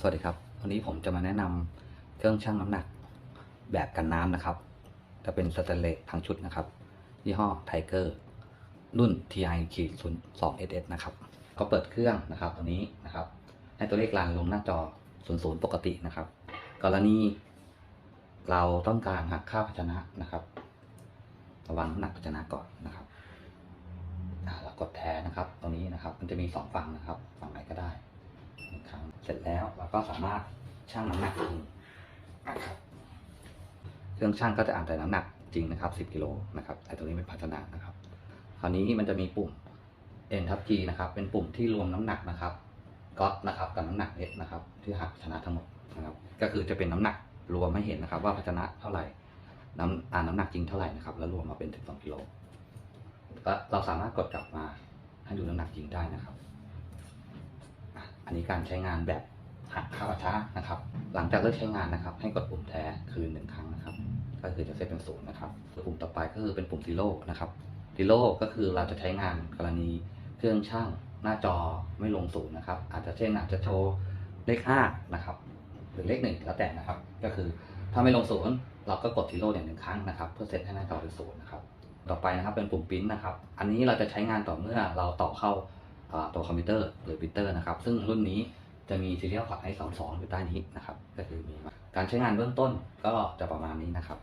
สวัสดีครับ วันนี้ผมจะมาแนะนำเครื่องชั่งน้ำหนักแบบกันน้ำนะครับ จะเป็นสแตนเลสทั้งชุดนะครับ ยี่ห้อไทเกอร์รุ่น TI ขีด02 SS นะครับ ก็เปิดเครื่องนะครับตัวนี้นะครับ ให้ตัวเลขลานลงหน้าจอ00ปกตินะครับ กรณี เราต้องการหักค่าภาชนะนะครับ ระวังน้ำหนักภาชนะก่อนนะครับอ่ากดแทนนะครับตรงนี้นะครับ มันจะมีสองฝั่งนะครับ สร็จแล้วเราก็สามารถชั่งน้ำหนักจริงนะครับเครื่องชั่งก็จะอ่านแต่น้ำหนักจริงนะครับ 10กิโลนะครับแต่ตัวนี้เป็นภาชนะนะครับ คราวนี้มันจะมีปุ่ม N ทับ G นะครับ เป็นปุ่มที่รวมน้ำหนักนะครับก็นะครับกับน้ำหนัก S นะครับ ที่หักภาชนะทั้งหมดนะครับ ก็คือจะเป็นน้ำหนักรวมให้เห็นนะครับ ว่าภาชนะเท่าไหร่น้ำอ่านน้ำหนักจริงเท่าไหร่นะครับ แล้วรวมมาเป็น 12กิโลก็เราสามารถกดกลับมาให้ดูน้ำหนักจริงได้นะครับ อะอันนี้การใช้งานแบบหักค่าประช้านะครับ หลังจากเลิกใช้งานนะครับ ให้กดปุ่มแท้คืนหนึ่งครั้งนะครับ ก็คือจะเซตเป็นศูนย์นะครับปุ่มต่อไปก็คือเป็นปุ่มซีโร่นะครับซีโร่ก็คือเราจะใช้งานกรณีเครื่องช่างหน้าจอไม่ลงศูนย์นะครับ อาจจะเช่นอาจจะโชว์เลขห้านะครับ หรือเลขหนึ่งแล้วแต่นะครับ ก็คือถ้าไม่ลงศูนย์เราก็กดซีโร่อย่างหนึ่งครั้งนะครับ เพื่อเซตให้หน้าจอเป็นศูนย์นะครับ ต่อไปนะครับเป็นปุ่มปริ้นนะครับ อันนี้เราจะใช้งานต่อเมื่อเราต่อเข้าอ่า ตัวคอมพิวเตอร์หรือพิเตอร์นะครับ ซึ่งรุ่นนี้จะมีซีเรียลกับ i 2 2อยู่ใต้นี้นะครับ ก็คือมีการใช้งานเบื้องต้นก็จะประมาณนี้นะครับ